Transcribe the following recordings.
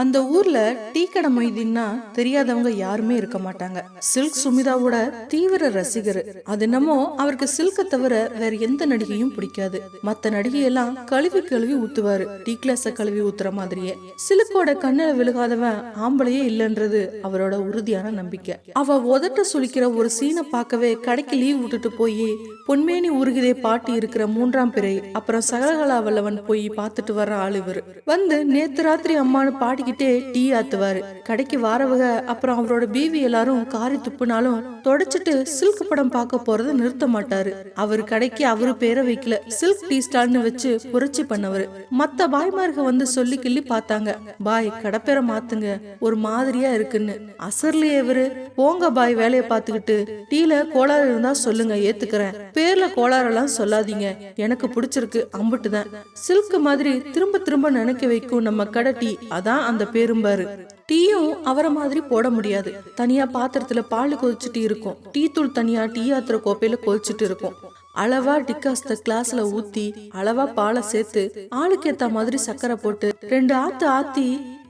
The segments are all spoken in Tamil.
அந்த ஊர்ல டீ கடை மைதின்னா தெரியாதவங்க யாருமே இருக்க மாட்டாங்க. சில்க் சுமிதாவோட தீவிர ரசிகர். அது என்னமோ அவருக்கு சில்க தவிர வேற எந்த நடிகையும் பிடிக்காது. மத்த நடிகையெல்லாம் கழுவி கழுவி ஊத்துவாரு. டீ கிளாஸ கழுவி ஊத்துற மாதிரியே. சில்கோட கண்ணுல விழுகாதவன் ஆம்பளையே இல்லைன்றது அவரோட உறுதியான நம்பிக்கை. அவ உதட்ட சுழிக்கிற ஒரு சீனை பார்க்கவே கடைக்கு லீவ் விட்டுட்டு போய் பொன்மேனி உருகிதே பாட்டி இருக்கிற மூன்றாம் பிறை. அப்புறம் சகலகலா வல்லவன் போய் பார்த்துட்டு வர்ற ஆளு இவரு. வந்து நேத்து ராத்திரி அம்மானு பாடிக்கிட்டே டீ ஆத்துவாரு. கடைக்கு வாரவக அப்புறம் அவரோட பீவி எல்லாரும் காரி துப்புனாலும் தொடச்சிட்டு சில்க் படம் பார்க்க போறத நிறுத்த மாட்டாரு. அவர் கடைக்கு அவரு பேரை வைக்கல. சில்க் டீ ஸ்டால்னு வச்சு புரட்சி பண்ணவரு. மத்த பாய்மார்க வந்து சொல்லி கிள்ளி பார்த்தாங்க. பாய் கடை மாத்துங்க. ஒரு மாதிரியா இருக்குன்னு. அசர்லயே இவரு. போங்க பாய் வேலையை பார்த்துக்கிட்டு. டீல கோளாறு இருந்தா சொல்லுங்க ஏத்துக்கிறேன். பேர்ல கோளாறெல்லாம் சொல்லாதீங்க. எனக்கு பிடிச்சிருக்கு அம்புட்டு தான் சில்க் மாதிரி திரும்ப திரும்ப நினைக்க வைக்கும் நம்ம கடை டீ. அதான் அந்த பேரும்பாரு டீயும் அவரை மாதிரி போட முடியாது. தனியா பாத்திரத்துல பால் கொதிச்சுட்டு இருக்கும். டீ தூள் தனியா டீ ஆத்துற கோப்பையில கொதிச்சுட்டு இருக்கும். அளவா டிக்காஸ்த கிளாஸ்ல ஊத்தி அளவா பாலை சேர்த்து ஆளுக்கு ஏத்த மாதிரி சக்கரை போட்டு ரெண்டு ஆத்து ஆத்தி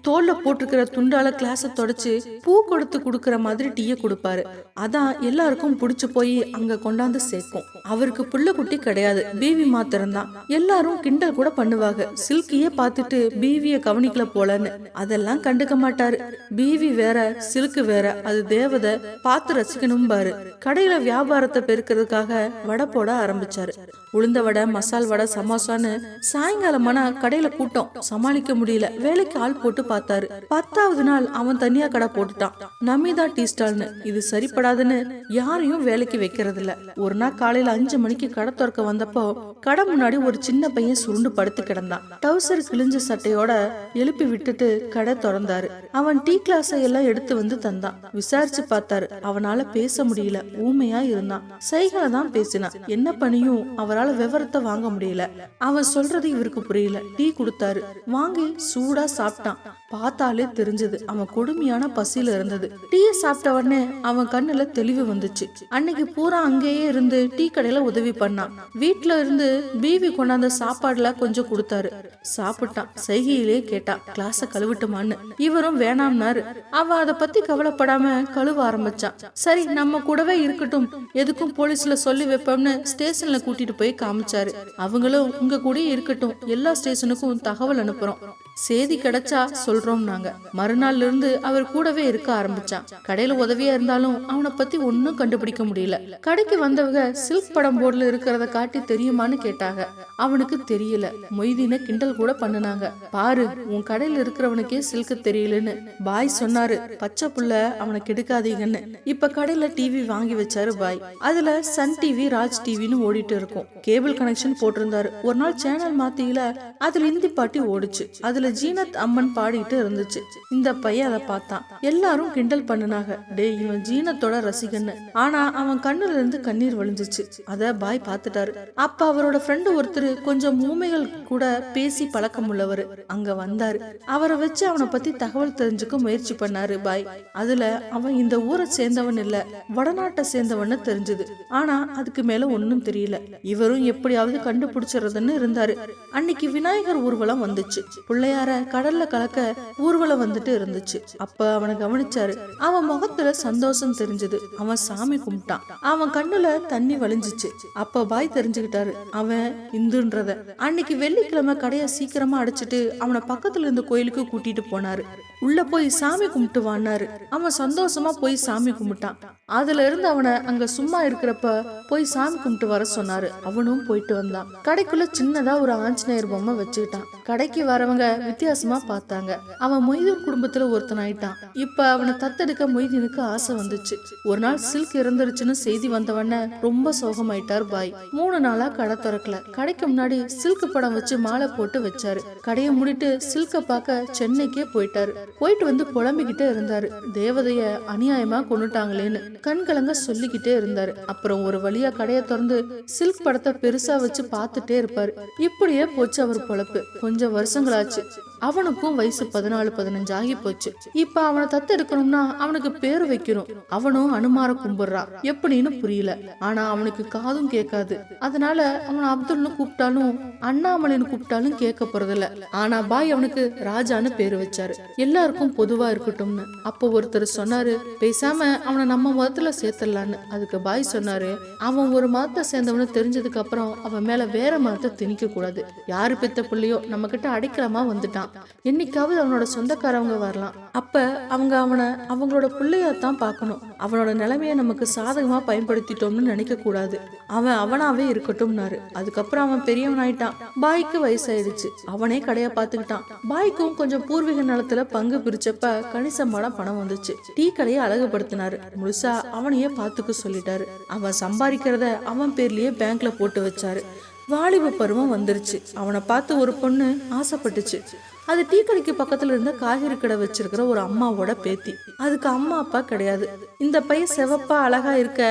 தோல்ல போட்டிருக்கிற துண்டால கிளாஸை தொடச்சு பூ கொடுத்து குடுக்கற மாதிரி டீய கொடுப்பாரு. அதான் எல்லாருக்கும் பிடிச்சு போய் அங்க கொண்டாந்து சேர்க்கும். அவருக்கு புள்ள குட்டி கிடையாது. பீவி மாத்திரம் தான். எல்லாரும் கிண்டல் கூட பண்ணுவாங்க. சில்கியே பார்த்துட்டு பீவிய கவனிக்கல போலன்னு. அதெல்லாம் கண்டுக்க மாட்டாரு. பீவி வேற சில்கு வேற. அது தேவதை பார்த்து ரசிக்கணும் பாரு கடையில வியாபாரத்தை பெருக்கிறதுக்காக வடை போட ஆரம்பிச்சாரு. உளுந்த வடை மசால் வடை சமோசான்னு சாயங்காலமானா கடையில கூட்டம். சமாளிக்க முடியல. வேலைக்கு ஆள் போட்டு பார்த்தாரு. பத்தாவது நாள் அவன் தனியா கடை போட்டுட்டான். நமிதா டீ ஸ்டால்னு. இது சரிப்படாதுன்னு யாரையும் வேலைக்கு வைக்கிறது இல்ல ஒரு நாள் காலையில அஞ்சு மணிக்கு கடை திறக்க வந்தப்போ கடை முன்னாடி ஒரு சின்ன பையன் சுருண்டு படுத்து கிடந்தான். டவுசர் கிழிஞ்ச சட்டையோட எழுப்பி விட்டுட்டு கடை திறந்தாரு. அவன் டீ கிளாஸ் எல்லாம் எடுத்து வந்து தந்தான். விசாரிச்சு பார்த்தாரு. அவனால பேச முடியல. ஊமையா இருந்தான். சைகளை தான் பேசினான். என்ன பண்ணியும் அவரால் விவரத்தை வாங்க முடியல. அவன் சொல்றது இவருக்கு புரியல. டீ கொடுத்தாரு. வாங்கி சூடா சாப்பிட்டான். பார்த்தாலே தெரிஞ்சது அவன் கொடுமையான பசியில இருந்தது. டீயை சாப்பிட்ட உடனே அவன் கண்ணுல தெளிவு வந்துச்சு. அன்னைக்கு பூரா அங்கேயே இருந்து டீ கடையில உதவி பண்ணான். வீட்ல இருந்து பீவி கொண்டாந்த சாப்பாடுல கொஞ்சம் கொடுத்தாரு. சாப்பிட்டான். செய்கையிலே கேட்டா கிளாஸ கழுவிட்டுமான்னு. இவரும் வேணாம்னாரு. அவ அத பத்தி கவலைப்படாம கழுவ ஆரம்பிச்சான். சரி நம்ம கூடவே இருக்கட்டும். எதுக்கும் போலீஸ்ல சொல்லி வைப்போம்னு ஸ்டேஷன்ல கூட்டிட்டு போய் காமிச்சாரு. அவங்களும் உங்க கூடயே இருக்கட்டும். எல்லா ஸ்டேஷனுக்கும் தகவல் அனுப்புறோம். செய்தி கிடைச்சா சொல்றோம் நாங்க மறுநாள்ல இருந்து அவர் கூடவே இருக்க ஆரம்பிச்சான். கடையில உதவியா இருந்தாலும் அவனை பத்தி ஒன்னும் கண்டுபிடிக்க முடியல. கடைக்கு வந்தவங்க சில்க் படம் போர்டுல இருக்கிறத காட்டி தெரியுமான்னு கேட்டாங்க. அவனுக்கு தெரியல. மொய்தீன கிண்டல் கூட பண்ணுனாங்க. பாரு உன் கடையில இருக்கிறவனுக்கே சில்க் தெரியலன்னு பாய் சொன்னாரு. பச்சை புள்ள அவனை கெடுக்காதீங்கன்னு. இப்ப கடையில டிவி வாங்கி வச்சாரு பாய். அதுல சன் டிவி ராஜ் டிவின்னு ஓடிட்டு இருக்கும். கேபிள் கனெக்ஷன் போட்டிருந்தாரு. ஒரு நாள் சேனல் மாத்தியில அதுல இந்தி பாட்டி ஓடுச்சு. அதுல ஜீனத் அம்மன் பாடிட்டு இருந்துச்சு. இந்த பையன் அதை பார்த்தான். எல்லாரும் கிண்டல் பண்ணுனாங்க. டே இவன் ஜீனத்தோட ரசிகன்னு. ஆனா அவன் கண்ணுல இருந்து கண்ணீர் வழிஞ்சிச்சு. அத பாய் பார்த்துட்டாரு. அப்ப அவரோட ஃப்ரெண்டு ஒருத்தர் கொஞ்சம் ஊமைகள் கூட பேசி பழக்கம் உள்ளவர். அங்க வந்தாரு. அவரை வச்சு அவனை பத்தி தகவல் தெரிஞ்சுக்க முயற்சி பண்ணாரு பாய். அதுல அவன் இந்த ஊரை சேர்ந்தவன் இல்ல வடநாட்டை சேர்ந்தவன்னு தெரிஞ்சது. ஆனா அதுக்கு மேல ஒன்னும் தெரியல. இவர் இவரும் எப்படியாவது கண்டுபிடிச்சிடுறதுன்னு இருந்தாரு. அன்னைக்கு விநாயகர் ஊர்வலம் வந்துச்சு. பிள்ளையார கடல்ல கலக்க ஊர்வலம் வந்துட்டு இருந்துச்சு. அப்ப அவனை கவனிச்சாரு. அவன் முகத்துல சந்தோஷம் தெரிஞ்சது. அவன் சாமி கும்பிட்டான். அவன் கண்ணுல தண்ணி வலிஞ்சிச்சு அப்ப பாய் தெரிஞ்சுக்கிட்டாரு. அவன் இந்துன்றத. அன்னைக்கு வெள்ளிக்கிழமை கடைய சீக்கிரமா அடைச்சிட்டு அவனை பக்கத்துல இருந்த கோயிலுக்கு கூட்டிட்டு போனாரு. உள்ள போய் சாமி கும்பிட்டு வானாரு அவன் சந்தோஷமா போய் சாமி கும்பிட்டான். அதுல இருந்து அவனை அங்க சும்மா இருக்கிறப்ப போய் சாமி கும்பிட்டு வர சொன்னாரு. அவனும் போயிட்டு வந்தான். கடைக்குள்ள சின்னதா ஒரு ஆஞ்சநேயர் பொம்மை வச்சுக்கிட்டான். கடைக்கு வரவங்க வித்தியாசமா பார்த்தாங்க. அவன் மொய்தீன் குடும்பத்துல ஒருத்தன் ஆயிட்டான். இப்ப அவனை தத்தெடுக்க மொய்தீனுக்கு ஆசை வந்துச்சு. ஒரு நாள் சில்க் இறந்துருச்சுன்னு செய்தி வந்தவன ரொம்ப சோகமாயிட்டார் பாய். மூணு நாளா கடை திறக்கல. கடைக்கு முன்னாடி சில்க் படம் வச்சு மாலை போட்டு வச்சாரு. கடையை மூடிட்டு சில்க பார்க்க சென்னைக்கே போயிட்டாரு. போயிட்டு வந்து புலம்பிக்கிட்டே இருந்தாரு. தேவதைய அநியாயமா கொண்டுட்டாங்களேன்னு கண்கலங்க சொல்லிக்கிட்டே இருந்தாரு. அப்புறம் ஒரு வழியா கடையை திறந்து சில்க் படத்தை பெருசா வச்சு பார்த்துட்டே இருப்பாரு. இப்படியே போச்சு அவர் பொழப்பு. கொஞ்சம் வருஷங்களாச்சு. அவனுக்கும் வயசு பதினாலு பதினஞ்சு ஆகி போச்சு. இப்ப அவனை தத்தெடுக்கணும்னா அவனுக்கு பேர் வைக்கணும் அவனும் அனுமார கும்பிடுறான் எப்படின்னு புரியல. ஆனா அவனுக்கு காதும் கேட்காது. அதனால அவன் அப்துல்னு கூப்பிட்டாலும் அண்ணாமலைன்னு கூப்பிட்டாலும் கேட்க போறதில்ல. ஆனா பாய் அவனுக்கு ராஜான்னு பேர் வச்சாரு. எல்லாருக்கும் பொதுவா இருக்கட்டும்னு. அப்போ ஒருத்தர் சொன்னாரு பேசாம அவனை நம்ம மதத்துல சேர்த்துடலான்னு. அதுக்கு பாய் சொன்னாரு அவன் ஒரு மதத்தை சேர்ந்தவனு தெரிஞ்சதுக்கு அப்புறம் அவன் மேல வேற மதத்தை திணிக்க கூடாது. யாரு பெத்த பிள்ளையோ நம்ம கிட்ட அடைக்கலமா வந்துட்டான். என்னைக்காவது அவனோட சொந்தக்காரவங்க வரலாம். அப்ப அவங்க அவனை அவங்களோட பிள்ளையா தான் பார்க்கணும். அவனோட நிலைமைய நமக்கு சாதகமா பயன்படுத்திட்டோம்னு நினைக்க கூடாது அவன் அவனாவே இருக்கட்டும்னாரு. அதுக்கப்புறம் அவன் பெரியவன் ஆயிட்டான் பாய்க்கு வயசாயிடுச்சு. அவனே கடையா பாத்துக்கிட்டான் பாய்க்கும் கொஞ்சம் பூர்வீக நிலத்துல பங்கு பிரிச்சப்ப கணிசமான பணம் வந்துச்சு. டீ கடையை அழகுபடுத்தினாரு. முழுசா அவனையே பாத்துக்க சொல்லிட்டாரு. அவன் சம்பாதிக்கிறத அவன் பேர்லயே பேங்க்ல போட்டு வச்சாரு. வாலிப பருவம் வந்துருச்சு. அவனை பார்த்து ஒரு பொண்ணு ஆசைப்பட்டுச்சு. அது டீ கடைக்கு பக்கத்துல இருந்த காய்கறி கடை வச்சிருக்கிற ஒரு அம்மாவோட பேத்தி. அதுக்கு அம்மா அப்பா கிடையாது. இந்த பையன் செவப்பா அழகா இருக்க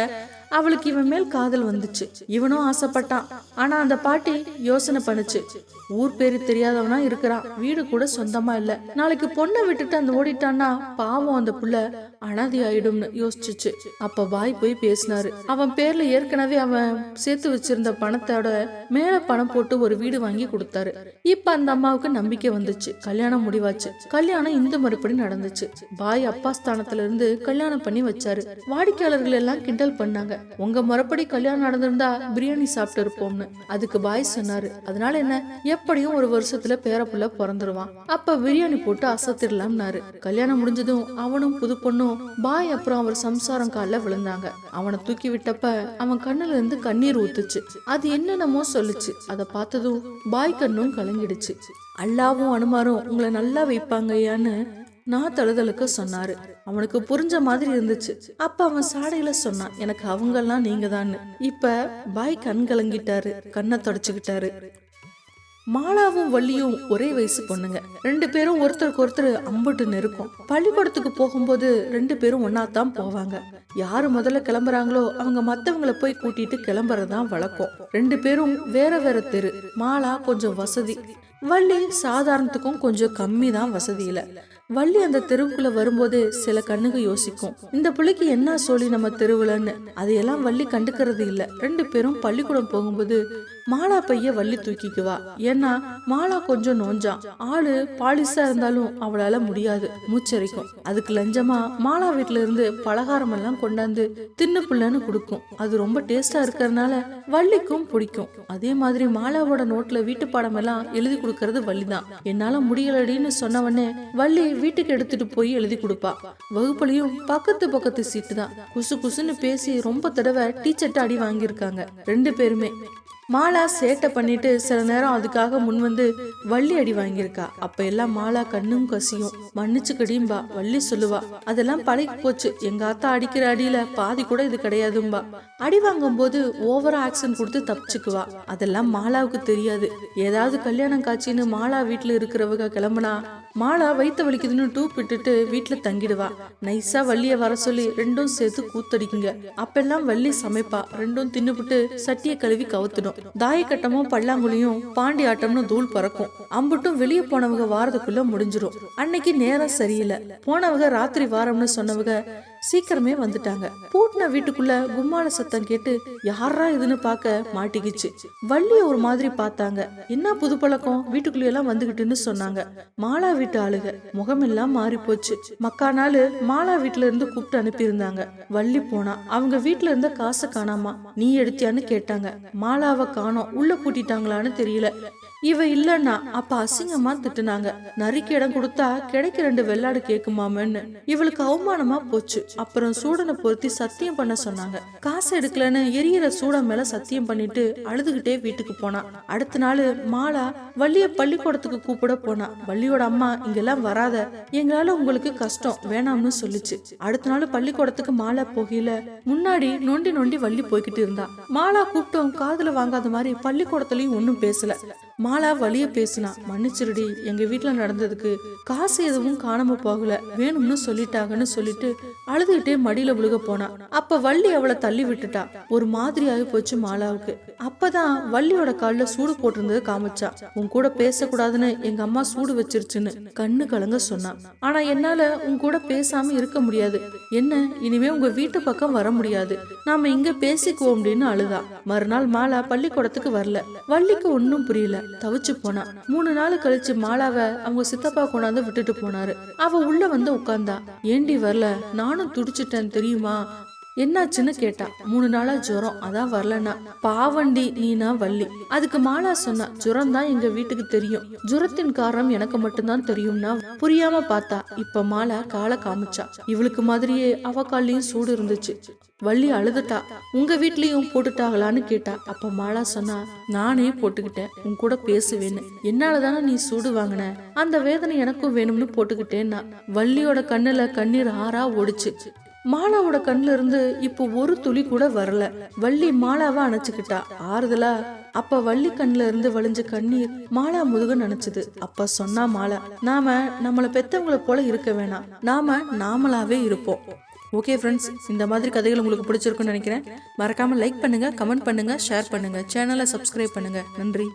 அவளுக்கு இவன் மேல் காதல் வந்துச்சு. இவனும் ஆசைப்பட்டான். ஆனா அந்த பாட்டி யோசனை பண்ணுச்சு. ஊர் பேரு தெரியாதவனா இருக்கிறான். வீடு கூட சொந்தமா இல்ல. நாளைக்கு பொண்ணை விட்டுட்டு அந்த ஓடிட்டான்னா பாவம் அந்த புள்ள அனாதி ஆயிடும்னு யோசிச்சுச்சு. அப்ப பாய் போய் பேசினாரு. அவன் பேர்ல ஏற்கனவே அவன் சேர்த்து வச்சிருந்த பணத்தோட மேல பணம் போட்டு ஒரு வீடு வாங்கி கொடுத்தாரு. இப்ப அந்த அம்மாவுக்கு நம்பிக்கை வந்துச்சு. கல்யாணம் முடிவாச்சு. கல்யாணம் இந்து மறுபடி நடந்துச்சு. பாய் அப்பா ஸ்தானத்துல இருந்து கல்யாணம் பண்ணி வச்சாரு. வாடிக்கையாளர்கள் எல்லாம் கிண்டல் பண்ணாங்க. உங்க முறைப்படி கல்யாணம் நடந்திருந்தா பிரியாணி சாப்பிட்டு இருப்போம்னு. அதுக்கு பாய் சொன்னாரு. அதனால என்ன? எப்படியும் ஒரு வருஷத்துல பேரப்புள்ள பிறந்துருவான். அப்ப பிரியாணி போட்டு அசத்திடலாம்னாரு கல்யாணம் முடிஞ்சதும் அவனும் புது பொண்ணும் பாய் அப்புறம் அவர் சம்சாரம் கால்ல விழுந்தாங்க. அவனை தூக்கி விட்டப்ப அவன் கண்ணுல இருந்து கண்ணீர் ஊத்துச்சு. அது என்னென்னமோ சொல்லுச்சு. அதை பார்த்ததும் பாய் கண்ணும் கலங்கிடுச்சு. அல்லாவும் அனுமாரும் உங்களை நல்லா வைப்பாங்க ஐயான்னு நான் தழுதலுக்கு சொன்னாரு. அவனுக்கு புரிஞ்ச மாதிரி இருந்துச்சு. அப்ப அவன் சாடையில சொன்னான் எனக்கு அவங்கெல்லாம் நீங்க இப்ப பாய் கண் கலங்கிட்டாரு கண்ணை தொடச்சுக்கிட்டாரு. மாலாவும் வள்ளியும் ஒரே வயசு பொண்ணுங்க. ரெண்டு பேரும் ஒருத்தருக்கு ஒருத்தர் அம்புட்டு நெருக்கும். பள்ளிக்கூடத்துக்கு போகும்போது ரெண்டு பேரும் ஒன்னாத்தான் தான் போவாங்க. யாரு முதல்ல கிளம்புறாங்களோ அவங்க மத்தவங்களை போய் கூட்டிட்டு கிளம்புறதுதான் வழக்கம். ரெண்டு பேரும் வேற வேற தெரு. மாலா கொஞ்சம் வசதி. வள்ளி சாதாரணத்துக்கும் கொஞ்சம் கம்மி தான் வசதியில வள்ளி அந்த தெருவுக்குள்ள வரும்போது சில கண்ணுக்கு யோசிக்கும். இந்த பிள்ளைக்கு என்ன சொல்லி நம்ம தெருவுலன்னு. அதையெல்லாம் வள்ளி கண்டுக்கிறது இல்ல. ரெண்டு பேரும் பள்ளிக்கூடம் போகும்போது மாலா பைய வள்ளி தூக்கிக்குவா. ஏன்னா மாலா கொஞ்சம் நோஞ்சான் ஆளு பாலிசா இருந்தாலும் அவளால முடியாது. மூச்சரிக்கும். அதுக்கு லஞ்சமா மாலா வீட்ல இருந்து பலகாரம் எல்லாம் கொண்டாந்து தின்னு புள்ளன்னு கொடுக்கும். அது ரொம்ப டேஸ்டா இருக்கிறதுனால வள்ளிக்கும் பிடிக்கும். அதே மாதிரி மாலாவோட நோட்ல வீட்டு பாடம் எல்லாம் எழுதி கொடுக்கறது வள்ளி தான் என்னால முடியலடின்னு சொன்னவனே வள்ளி வீட்டுக்கு எடுத்துட்டு போய் எழுதி கொடுப்பா. வகுப்புலயும் பக்கத்து பக்கத்து சீட்டு தான் குசு குசுன்னு பேசி ரொம்ப தடவை டீச்சர்ட்ட அடி வாங்கியிருக்காங்க. ரெண்டு பேருமே. மாலா சேட்டை பண்ணிட்டு சில நேரம் அதுக்காக முன் வந்து வள்ளி அடி வாங்கியிருக்கா. அப்ப எல்லாம் மாலா கண்ணும் கசியும். மன்னிச்சு கடியும்பா வள்ளி சொல்லுவா. அதெல்லாம் பழகி போச்சு. எங்க ஆத்தா அடிக்கிற அடியில பாதி கூட இது கிடையாதும்பா. அடி வாங்கும் போது ஓவரா ஆக்சன் கொடுத்து தப்பிச்சுக்குவா. அதெல்லாம் மாலாவுக்கு தெரியாது. ஏதாவது கல்யாணம் காட்சின்னு மாலா வீட்டுல இருக்கிறவங்க கிளம்புனா மாலா வயித்த வலிக்குதுன்னு டூப் விட்டுட்டு வீட்டுல தங்கிடுவா. நைஸா வள்ளிய வர சொல்லி ரெண்டும் சேர்த்து கூத்தடிக்குங்க. அப்பெல்லாம் வள்ளி சமைப்பா. ரெண்டும் தின்னுபிட்டு சட்டியை கழுவி கவுத்துடும். தாயக்கட்டமும் பல்லாங்குழியும் பாண்டி ஆட்டம்னு தூள் பறக்கும். அம்புட்டும் வெளியே போனவங்க வாரத்துக்குள்ள முடிஞ்சிரும். அன்னைக்கு நேரம் சரியில்லை. போனவங்க ராத்திரி வாரம்னு சொன்னவங்க சீக்கிரமே வந்துட்டாங்க. பூட்டின வீட்டுக்குள்ள கும்மாள சத்தம் கேட்டு யாரா இதுன்னு பார்க்க மாட்டிக்கிச்சு. வள்ளிய ஒரு மாதிரி பார்த்தாங்க. என்ன புது பழக்கம்? வீட்டுக்குள்ள எல்லாம் வந்துகிட்டுன்னு சொன்னாங்க. மாலா வீட்டு ஆளுக. முகமெல்லாம் மாறி போச்சு மக்கா நாள் மாலா வீட்டுல இருந்து கூப்பிட்டு அனுப்பியிருந்தாங்க. வள்ளி போனா அவங்க வீட்டுல இருந்த காசை காணாமா? நீ எடுத்தியான்னு கேட்டாங்க. மாலாவை காணோம். உள்ள பூட்டிட்டாங்களான்னு தெரியல. இவ இல்லன்னா அப்ப அசிங்கமா திட்டுனாங்க. நரிக்கு இடம் கொடுத்தா கிடைக்க ரெண்டு வெள்ளாடு கேக்குமாமன்னு. இவளுக்கு அவமானமா போச்சு. அப்புறம் சூடனை பொருத்தி சத்தியம் பண்ண சொன்னாங்க. காசு எடுக்கலன்னு எரியற சூடன் மேல சத்தியம் பண்ணிட்டு அழுதுகிட்டே வீட்டுக்கு போனா. அடுத்த நாள் மாலா வள்ளிய பள்ளிக்கூடத்துக்கு கூப்பிட போனா. வள்ளியோட அம்மா இங்கெல்லாம் வராத. எங்களால உங்களுக்கு கஷ்டம். வேணாம்னு சொல்லுச்சு. அடுத்த நாள் பள்ளிக்கூடத்துக்கு மாலா போகையில முன்னாடி நொண்டி நொண்டி வள்ளி போய்கிட்டு இருந்தா. மாலா கூப்பிட்டோம். காதுல வாங்காத மாதிரி பள்ளிக்கூடத்துலயும் ஒன்னும் பேசல. மாலா வழிய பேசினா மன்னிச்சிருடி எங்க வீட்டுல நடந்ததுக்கு காசு எதுவும் காணாம போகல வேணும்னு சொல்லிட்டாங்கன்னு சொல்லிட்டு அழுதுகிட்டே மடியில விழுக போனா. அப்ப வள்ளி அவளை தள்ளி விட்டுட்டா. ஒரு மாதிரியாகி போச்சு மாலாவுக்கு. அப்பதான் வள்ளியோட காலில் சூடு போட்டிருந்தது காமிச்சா. உன் கூட பேசக்கூடாதுன்னு எங்க அம்மா சூடு வச்சிருச்சுன்னு கண்ணு கலங்க சொன்னான் ஆனா என்னால உன் கூட பேசாம இருக்க முடியாது. என்ன இனிமே உங்க வீட்டு பக்கம் வர முடியாது. நாம இங்க பேசிக்குவோம் அப்படின்னு அழுதா. மறுநாள் மாலா பள்ளிக்கூடத்துக்கு வரல. வள்ளிக்கு ஒன்னும் புரியல. தவிச்சு போனா. மூணு நாள் கழிச்சு மாலாவை அவங்க சித்தப்பா கொண்டாந்து விட்டுட்டு போனாரு. அவ உள்ள வந்து உட்கார்ந்தா ஏண்டி வரல? நானும் துடிச்சிட்டேன் தெரியுமா? என்னாச்சுன்னு கேட்டா மூணு நாளா ஜுரம் அதான் வரலனா பாவண்டி நீனா வள்ளி. அதுக்கு மாலா சொன்னா ஜுரம் தான் எங்க வீட்டுக்கு தெரியும். ஜுரத்தின் காரணம் எனக்கு மட்டும்தான் தெரியும்னா புரியாம பார்த்தா இப்ப மாலா காலை காமிச்சா. இவளுக்கு மாதிரியே அவ சூடு இருந்துச்சு. வள்ளி அழுதுட்டா உங்க வீட்லயும் போட்டுட்டாங்களான்னு கேட்டா. அப்ப மாலா சொன்னா நானே போட்டுக்கிட்டேன் உன் கூட பேசுவேன்னு. என்னாலதானே நீ சூடு வாங்கின? அந்த வேதனை எனக்கும் வேணும்னு போட்டுக்கிட்டேன்னா. வள்ளியோட கண்ணுல கண்ணீர் ஆறா ஓடுச்சு. மாலாவோட கண்ணுல இருந்து இப்போ ஒரு துளி கூட வரல. வள்ளி மாலாவை அணைச்சுக்கிட்டா? ஆறுதலா? அப்ப வள்ளி கண்ணுல இருந்து வழிஞ்ச கண்ணீர் மாலா முதுக நினைச்சது. அப்ப சொன்னா மாலா நாம நம்மள பெத்தவங்கள போல இருக்க வேணாம். நாம நாமளாவே இருப்போம். ஓகே ஃப்ரெண்ட்ஸ் இந்த மாதிரி கதைகள் உங்களுக்கு பிடிச்சிருக்குன்னு நினைக்கிறேன். மறக்காம லைக் பண்ணுங்க கமெண்ட் பண்ணுங்க ஷேர் பண்ணுங்க சேனலை சப்ஸ்கிரைப் பண்ணுங்க. நன்றி.